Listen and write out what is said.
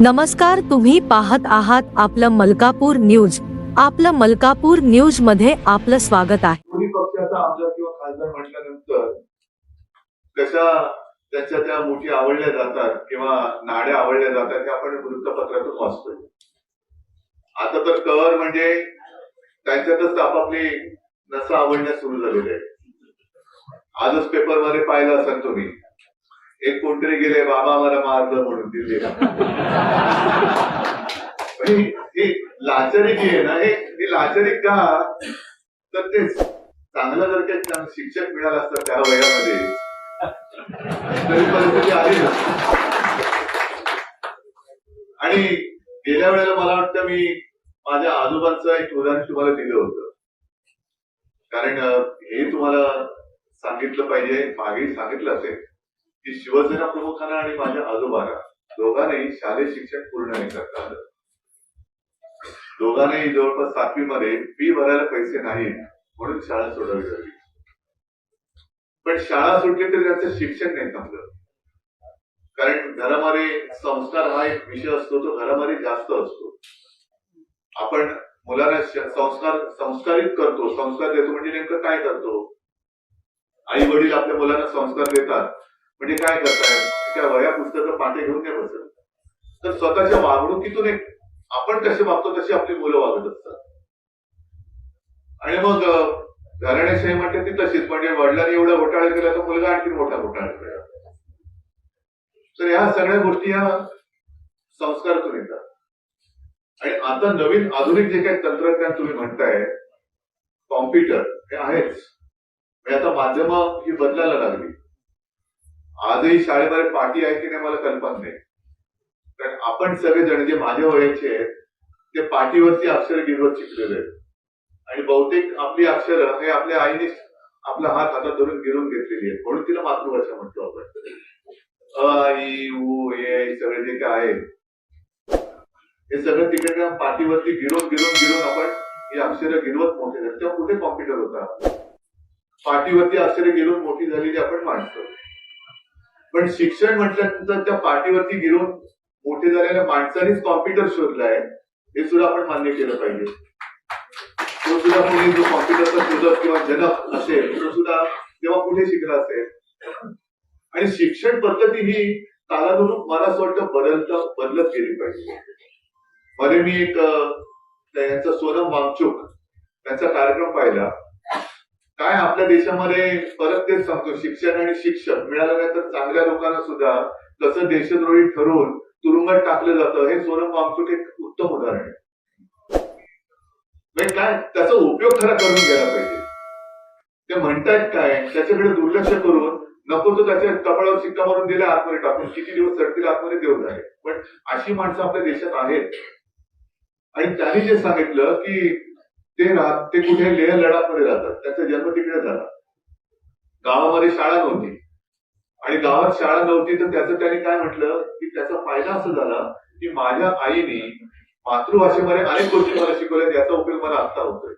नमस्कार तुम्ही पाहत आहात आपलं मलकापूर न्यूज. आपलं मलकापूर न्यूजमध्ये आपलं स्वागत आहे. कोणी पक्षाचा आमदार किंवा खासदार म्हटल्यानंतर कशा त्याच्या त्या मोठी आवडल्या जातात किंवा नाड्या आवडल्या जातात हे आपण वृत्तपत्रातून वाचतोय. आता तर कवर म्हणजे त्यांच्यातच आपापली नसा आवडण्यास सुरू झालेले आहे. आजच पेपरमध्ये पाहिलं असाल तुम्ही. एक कोणतरी गेले बाबा मला मारलं म्हणून दिल्लीला पण ही लाचारी जी आहे ना हे लाचारी का? तर ते चांगला जर काही शिक्षक मिळाला असता त्या वयामध्ये तरी परिस्थिती आली ना. आणि गेल्या वेळेला मला वाटतं मी माझ्या आजोबांचं एक उदाहरण तुम्हाला दिलं होतं. कारण हे तुम्हाला सांगितलं पाहिजे मागे सांगितलं असेल. की शिवसेना प्रमुखांना आणि माझ्या आजोबांना दोघांनाही शालेय शिक्षण पूर्ण नाही करता आलं. दोघांनाही जवळपास सातवी मध्ये फी भरायला पैसे नाहीत म्हणून शाळा सोडावी लागली पण शाळा सुटली तरी त्यांचं शिक्षण नाही थांबलं. कारण घरामध्ये संस्कार हा एक विषय असतो तो घरामध्ये जास्त असतो. आपण मुलांना संस्कार संस्कारित करतो. संस्कार देतो म्हणजे नेमकं काय करतो? आई वडील आपल्या मुलांना संस्कार देतात. म्हणजे काय करताय? त्या वया पुस्तकं पाठी घेऊन काय बसत तर स्वतःच्या वागणुकीतून एक आपण कसे वागतो तशी आपली मुलं वागत असतात. आणि मग घराण्याशाही म्हणते ती तशीच म्हणजे वडिलांनी एवढा घोटाळा केला तर मुलगा आणखी मोठा घोटाळा केला. तर ह्या सगळ्या गोष्टी ह्या संस्कारातून येतात. आणि आता नवीन आधुनिक जे काही तंत्रज्ञान तुम्ही म्हणताय कॉम्प्युटर हे आहेच. म्हणजे आता माध्यम ही बदलायला लागली. आजही शाळेमध्ये पाठी आहे की नाही मला कल्पना नाही. कारण आपण सगळेजण जे माझ्या वयाचे आहेत ते पाठीवरची अक्षर गिरवत शिकलेले आहेत. आणि बहुतेक आपली अक्षर हे आपल्या आईने आपला हात हातात धरून गिरून घेतलेली आहेत. म्हणून तिला मातृभाषा म्हणतो आपण. अ ई उ ए सगळे जे काय आहे हे सगळं तिकडे पाठीवरती गिरून गिरून गिरून आपण ही अक्षर गिरवत मोठे झाले. तेव्हा कुठे कॉम्प्युटर होता? पाठीवरती अक्षर गिरून मोठी झालेली आपण माणसं. पण शिक्षण म्हटल्यानंतर त्या पाठीवरती गिरून मोठे झालेल्या माणसानेच कॉम्प्युटर शोधलाय हे सुद्धा आपण मान्य केलं पाहिजे. तो सुद्धा कोणी जो कॉम्प्युटरचा शोधक किंवा जनक असेल तो सुद्धा तेव्हा कुठे शिकला असेल? आणि शिक्षण पद्धती ही कालानुरूप मला असं वाटतं बदलत बदलत गेली पाहिजे. मध्ये मी एक यांचा त्यांचा सोनम वांगचूक त्यांचा कार्यक्रम पाहिला. काय आपल्या देशामध्ये परत तेच सांगतो. शिक्षण आणि शिक्षक मिळालं नाही तर चांगल्या लोकांना सुद्धा कसं देशद्रोही ठरवून तुरुंगात टाकलं जातं हे सोनम वामचूक एक उत्तम उदाहरण आहे. म्हणजे काय? त्याचा उपयोग खरा करून घ्यायला पाहिजे. ते म्हणतायत काय? त्याच्याकडे दुर्लक्ष करून नको तो त्याच्या कपाळावर शिक्का मारून दिला आतमध्ये टाकून. किती दिवस चढतील आतमध्ये देऊ झाले पण अशी माणसं आपल्या देशात आहेत. आणि त्यांनी जे सांगितलं की ते राहत ते कुठे लेह लडाखमध्ये राहतात. त्याचा जन्म तिकडे झाला. गावामध्ये शाळा नव्हती. आणि गावात शाळा नव्हती तर त्याचं त्याने काय म्हटलं? की त्याचा फायदा असा झाला की माझ्या आईने मातृभाषेमध्ये अनेक गोष्टी मला शिकवल्या याचा उपयोग मला आता होतोय.